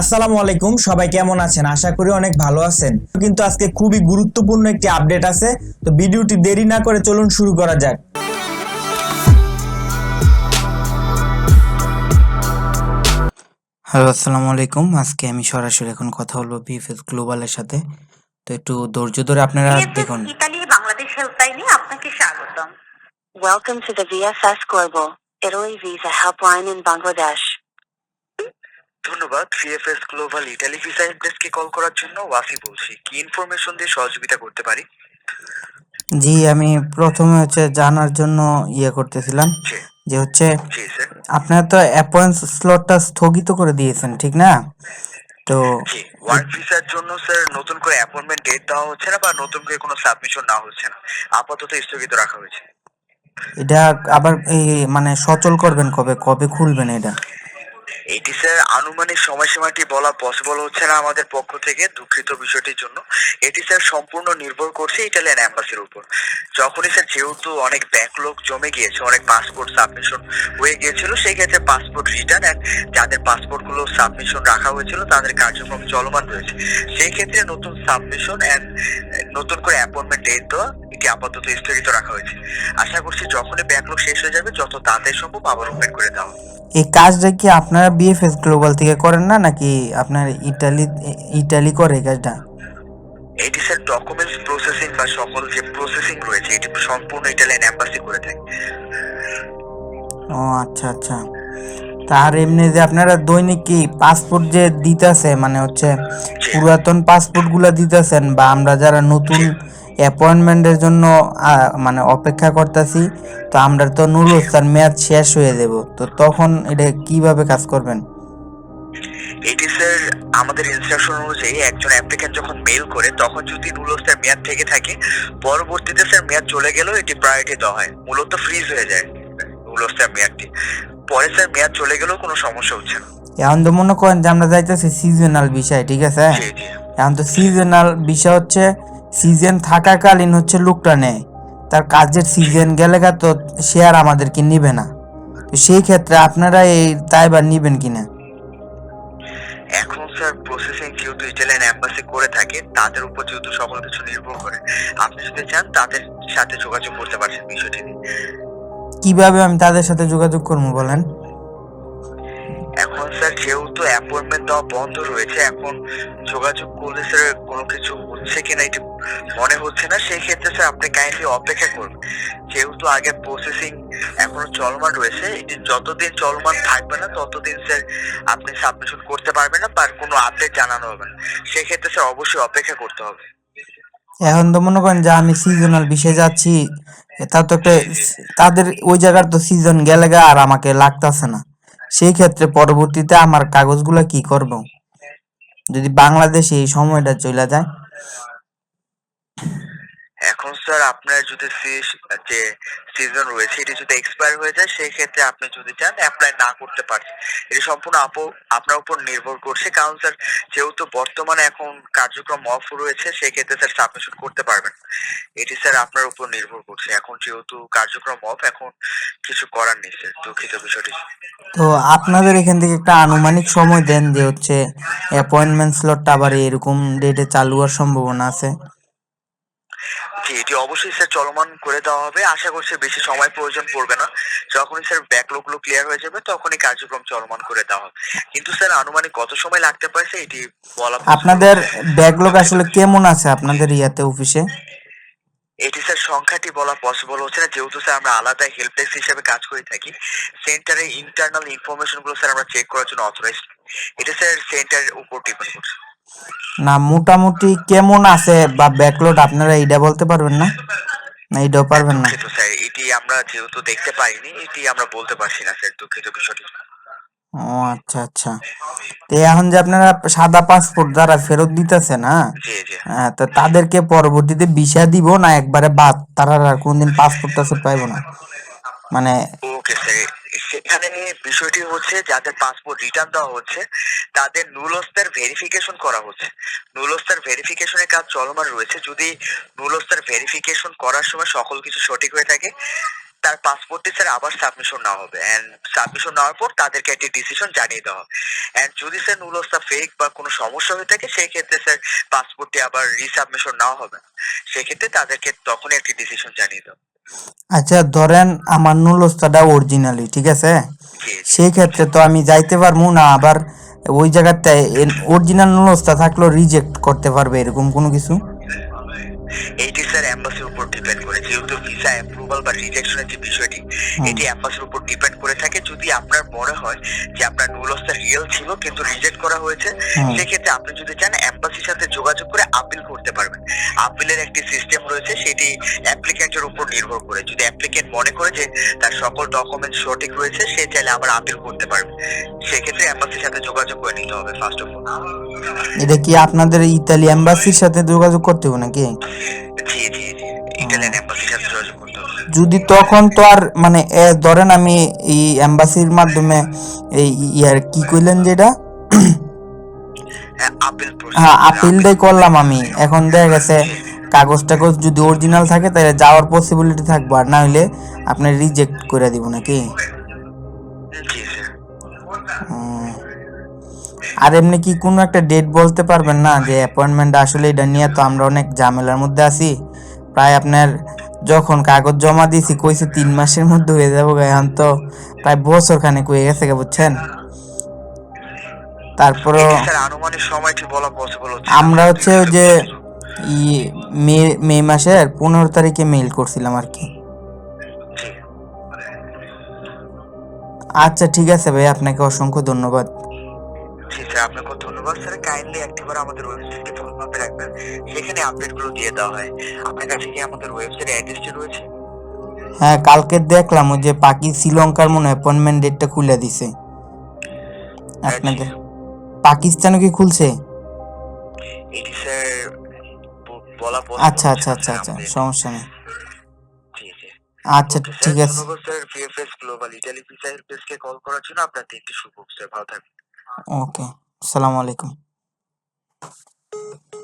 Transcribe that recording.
আসসালামু আলাইকুম সবাই কেমন আছেন? আশা করি অনেক ভালো আছেন। কিন্তু আজকে খুবই গুরুত্বপূর্ণ একটি আপডেট আছে তো ভিডিওটি দেরি না করে চলুন শুরু করা যাক। হ্যালো আসসালামু আলাইকুম। আজকে আমি সরাসরি এখন কথা বলব বিএফএস গ্লোবালের সাথে। তো একটু ধৈর্য ধরে আপনারা দেখুন। ইতালি বাংলাদেশ হেল্পলাইনে আপনাকে স্বাগতম। Welcome to the VFS Global Italy Visa Helpline in Bangladesh. ধন্যবাদ ভিএফএস গ্লোবাল ইটালি ভিসা হেল্পডেস্কে কল করার জন্য। ওয়াসি বলছি কি ইনফরমেশন দিয়ে সহযোগিতা করতে পারি? জি আমি প্রথমে হচ্ছে জানার জন্য ইয়ে করতেছিলাম যে হচ্ছে আপনারা তো অ্যাপয়েন্ট স্লটটা স্থগিত করে দিয়েছেন ঠিক না? তো ওয়ার্ক ভিসার জন্য স্যার নতুন করে অ্যাপয়েন্টমেন্ট ডেট দেওয়া হচ্ছে না বা নতুন করে কোনো সাবমিশন না হচ্ছে না। আপাতত স্থগিত রাখা হয়েছে। এটা আবার এই মানে সচল করবেন কবে? কবে খুলবেন এটা? এটি স্যার আনুমানিক সময়সীমাটি বলা পসিবল হচ্ছে না আমাদের পক্ষ থেকে দুঃখিত বিষয়টির জন্য। এটি স্যার সম্পূর্ণ নির্ভর করছে ইটালিয়ান অ্যাম্বাসির উপর। যখনই স্যার যেহেতু অনেক ব্যাকলগ জমে গিয়েছে, অনেক পাসপোর্ট সাবমিশন হয়ে গিয়েছিল, সেই ক্ষেত্রে পাসপোর্ট রিটার্ন অ্যান্ড যাদের পাসপোর্টগুলো সাবমিশন রাখা হয়েছিল, তাদের কার্যক্রম চলমান রয়েছে। সেই ক্ষেত্রে নতুন সাবমিশন অ্যান্ড নতুন করে অ্যাপয়েন্টমেন্ট ডেট দেওয়া এটি আপাতত স্থগিত রাখা হয়েছে। আশা করছি যখনই ব্যাকলগ শেষ হয়ে যাবে যত তাড়াতাড়ি সম্ভব আবার ওপেন করে দেওয়া এই কাজটা কি আপনারা বিএফএস গ্লোবাল থেকে করেন না নাকি আপনার ইটালি ইটালি করে এই কাজটা? এটি স্যার ডকুমেন্টস প্রসেসিং বা সকল যে প্রসেসিং রয়েছে এটি সম্পূর্ণ ইটালিয়ান অ্যাম্বাসি করে থাকে ও আচ্ছা আচ্ছা। তার এমনি যে আপনারা দৈনিক কি পাসপোর্ট যে দিতেছে মানে হচ্ছে পুরাতন পাসপোর্টগুলা দিতেছেন বা আমরা যারা নতুন অ্যাপয়েন্টমেন্টের জন্য মানে অপেক্ষা করতেছি। তো আমরা তো নুরুস্তার মেয়াদ শেষ হয়ে দেব। তো তখন এটা কীভাবে কাজ করবেন? এটি স্যার আমাদের ইনস্ট্রাকশন অনুযায়ী একজন অ্যাপ্লিকেন্ট যখন মেল করে তখন যদি নুলোস্টার মেয়াদ থেকে থাকে পরবর্তীতে স্যার মেয়াদ চলে গেলেও এটি প্রায়োরিটি দেওয়া হয়। মূলত ফ্রিজ হয়ে যায় নুলোস্টার মেয়াদটি। পরে স্যার মেয়াদ চলে গেলেও কোনো সমস্যা হচ্ছে না। এখন তো মনে করেন যে আমরা যাইতেছি সিজনাল বিষয় ঠিক আছে? এখন তো সিজনাল বিষয় হচ্ছে সিজন থাকাকালীন হচ্ছে লোকটা নেয়। তার কাজের সিজন গেলে তো শেয়ার আমাদেরকে নিবে না। তো সেই ক্ষেত্রে আপনারা এই দায়বার নিবেন কিনা? এখন স্যার প্রসেসিং যেহেতু ইটালিয়ান অ্যাম্বাসি করে থাকে তাদের উপর যেহেতু সকল কিছু নির্ভর করে। আপনি যদি চান তাদের সাথে যোগাযোগ করতে পারছেন বিষয়টি নিয়ে। কীভাবে আমি তাদের সাথে যোগাযোগ করব বলেন? এখন স্যার যেহেতু অ্যাপয়েন্টমেন্ট দেওয়া বন্ধ রয়েছে এখন যোগাযোগ করলে স্যার কোনো কিছু হচ্ছে কিনা এটি মনে হচ্ছে না, সেই ক্ষেত্রে স্যার আপনি কাইন্ডলি অপেক্ষা করুন। যেহেতু আগে প্রসেসিং এখনও চলমান রয়েছে এটি যতদিন চলমান থাকবে না, ততদিন স্যার আপনি সাবমিশন করতে পারবেন না, বা কোনো আপডেট জানানো হবে না। সেই ক্ষেত্রে স্যার অবশ্যই অপেক্ষা করতে হবে। এখন তো মনে করেন যে আমি সিজনাল বিষয়ে যাচ্ছি, তা তো একটা তাদের ওই জায়গার তো সিজন গেলে গা আর আমাকে লাগতাছে না। সেই ক্ষেত্রে পরবর্তীতে আমার কাগজগুলা কি করব? যদি বাংলাদেশে এই সময়টা চলে যায় স্যার আপনার যদি যে সিজন রয়েছে, এটি যদি এক্সপায়ার হয়ে যায় সেই ক্ষেত্রে আপনি যদি চান অ্যাপ্লাই না করতে পারছেন। এটি সম্পূর্ণ আপু- আপনার উপর নির্ভর করছে। কারণ স্যার যেহেতু বর্তমানে এখন কার্যক্রম অফ রয়েছে সেই ক্ষেত্রে স্যার সাবমিশন করতে পারবেন এটি স্যার আপনার উপর নির্ভর করছে। এখন যেহেতু কার্যক্রম অফ এখন কিছু করার নেই স্যার দুঃখিত বিষয়টি। তো আপনাদের এখান থেকে একটা আনুমানিক সময় দেন যে হচ্ছে অ্যাপয়েন্টমেন্ট স্লটটা আবার এরকম ডেটে চালু হওয়ার সম্ভাবনা আছে? জি এটি অবশ্যই স্যার চলমান করে দেওয়া হবে। আশা করছি বেশি সময় প্রয়োজন পড়বে না। যখনই স্যার ব্যাকলগগুলো ক্লিয়ার হয়ে যাবে তখনই কার্যক্রম চলমান করে দেওয়া হবে। কিন্তু স্যার আনুমানিক কত সময় লাগতে পারছে এটি বলা আপনাদের ব্যাকলগ আসলে কেমন আছে আপনাদের ইয়াতে অফিসে এটি স্যার সংখ্যাটি বলা পসিবল হচ্ছে না। যেহেতু স্যার আমরা আলাদা হেল্প ডেস্ক হিসেবে কাজ করে থাকি সেন্টারের ইন্টারনাল ইনফরমেশনগুলো স্যার আমরা চেক করার জন্য অথরাইজ এটা স্যার সেন্টারের উপর ডিপেন্ড করছে। না মোটামুটি কেমন আছে বা ব্যাকলোড আপনারা এইটা বলতে পারবেন না? না এইটাও পারবেন না? দুঃখিত স্যার এটি আমরা যেহেতু দেখতে পাইনি এটি আমরা বলতে পারছি না স্যার দুঃখিত বিষয়টি। ও আচ্ছা আচ্ছা। তো এখন যে আপনারা সাদা পাসপোর্ট যারা ফেরত দিতেছেন জি জি। হ্যাঁ, তো তাদেরকে পরবর্তীতে ভিসা দিব না একবারে বাদ? তারা আর কোনদিন পাসপোর্ট টাসপোর্ট পাইবো না? মানে ওকে স্যার সেখানে নিয়ে বিষয়টি হচ্ছে যাদের পাসপোর্ট রিটার্ন দেওয়া হচ্ছে, তাদের নুলস্তের ভেরিফিকেশন করা হচ্ছে। নুলস্তের ভেরিফিকেশনের কাজ চলমান রয়েছে। যদি নুলস্তের ভেরিফিকেশন করার সময় সকল কিছু সঠিক হয়ে থাকে তার পাসপোর্টে স্যার আবার সাবমিশন নেওয়া হবে। এন্ড সাবমিশন নেওয়ার পর তাদেরকে একটি ডিসিশন জানিয়ে দেওয়া হবে। এন্ড যদি স্যার নুলস্তা ফেক বা কোনো সমস্যা হয়ে থাকে সেই ক্ষেত্রে স্যার পাসপোর্টে আবার রিসাবমিশন নেওয়া হবে সেক্ষেত্রে তাদেরকে তখনই একটি ডিসিশন জানিয়ে দেওয়া আচ্ছা ধরেন আমার নুলস্তাটা অরিজিনালি ঠিক আছে? সেই ক্ষেত্রে তো আমি যাইতে পারব না আবার ওই জায়গাটায় অরিজিনাল নুলস্তা থাকলেও রিজেক্ট করতে পারবে এরকম কোনো কিছু? যেহেতু ভিসা অ্যাপ্রুভাল বা রিজেকশনের যে বিষয়টি এটি এম্বাসির উপর ডিপেন্ড করে থাকে। যদি আপনার মনে হয় যে আপনার নুলসটা রিয়েল ছিল কিন্তু রিজেক্ট করা হয়েছে সেক্ষেত্রে আপনি যদি চান এম্বাসির সাথে যোগাযোগ করে আপিল করতে পারবেন। আপিলের একটি সিস্টেম রয়েছে সেটি অ্যাপ্লিকেন্টের উপর নির্ভর করে। যদি অ্যাপ্লিকেন্ট মনে করে যে তার সকল ডকুমেন্ট সঠিক রয়েছে সে চাইলে আবার আপিল করতে পারবে। সেক্ষেত্রে এম্বাসির সাথে যোগাযোগ করে নিতে হবে ফার্স্ট অফ অল এটা কি আপনাদের ইতালি এম্বাসির সাথে যোগাযোগ করতে হবে নাকি? জি জি যদি তখন তো আর মানে ধরেন আমি এই এম্বাসির মাধ্যমে এই ইয়ার কি কইলেন যেটা হ্যাঁ আপিল আপিলটাই করলাম আমি। এখন দেখা গেছে কাগজ টাগজ যদি অরিজিনাল থাকে তাহলে যাওয়ার পসিবিলিটি থাকবে। আর না হলে আপনি রিজেক্ট করে দিব নাকি। আর এমনি কি কোনো একটা ডেট বলতে পারবেন না? যে অ্যাপয়েন্টমেন্ট আসলে এটা নিয়ে তো আমরা অনেক ঝামেলার মধ্যে আছি। প্রায় আপনার যখন কাগজ জমা দিয়েছি কইছে তিন মাসের মধ্যে হয়ে যাব এখন তো। প্রায় বছর খানেক হয়ে গেছে গা, বুঝছেন? হচ্ছে? আমরা হচ্ছে ওই যে মে মে মাসের পনেরো তারিখে মেইল করছিলাম আর কি। আচ্ছা ঠিক আছে ভাই আপনাকে অসংখ্য ধন্যবাদ। জি স্যার আপনাকে ধন্যবাদ। স্যার কাইন্ডলি একটিবার আমাদের ওয়েবসাইটকে আপে রাখবেন সেখানে আপডেটগুলো দিয়ে দেওয়া হয়। আপনার কাছে কি আমাদের ওয়েবসাইট অ্যাড্রেসটি রয়েছে? হ্যাঁ কালকে দেখলাম ওই যে পাকি শ্রীলঙ্কার মনে অ্যাপয়েন্টমেন্ট ডেটটা খুলে দিছে। আপনাদের পাকিস্তানও কি খুলছে? এটি স্যার বলা আচ্ছা আচ্ছা আচ্ছা আচ্ছা সমস্যা নেই। আচ্ছা ঠিক আছে। ধন্যবাদ sir VFS global Italy visa help call করার জন্য। আপনার দিনটি শুভ স্যার। ভালো থাকবেন। ওকে আসসালামু আলাইকুম। you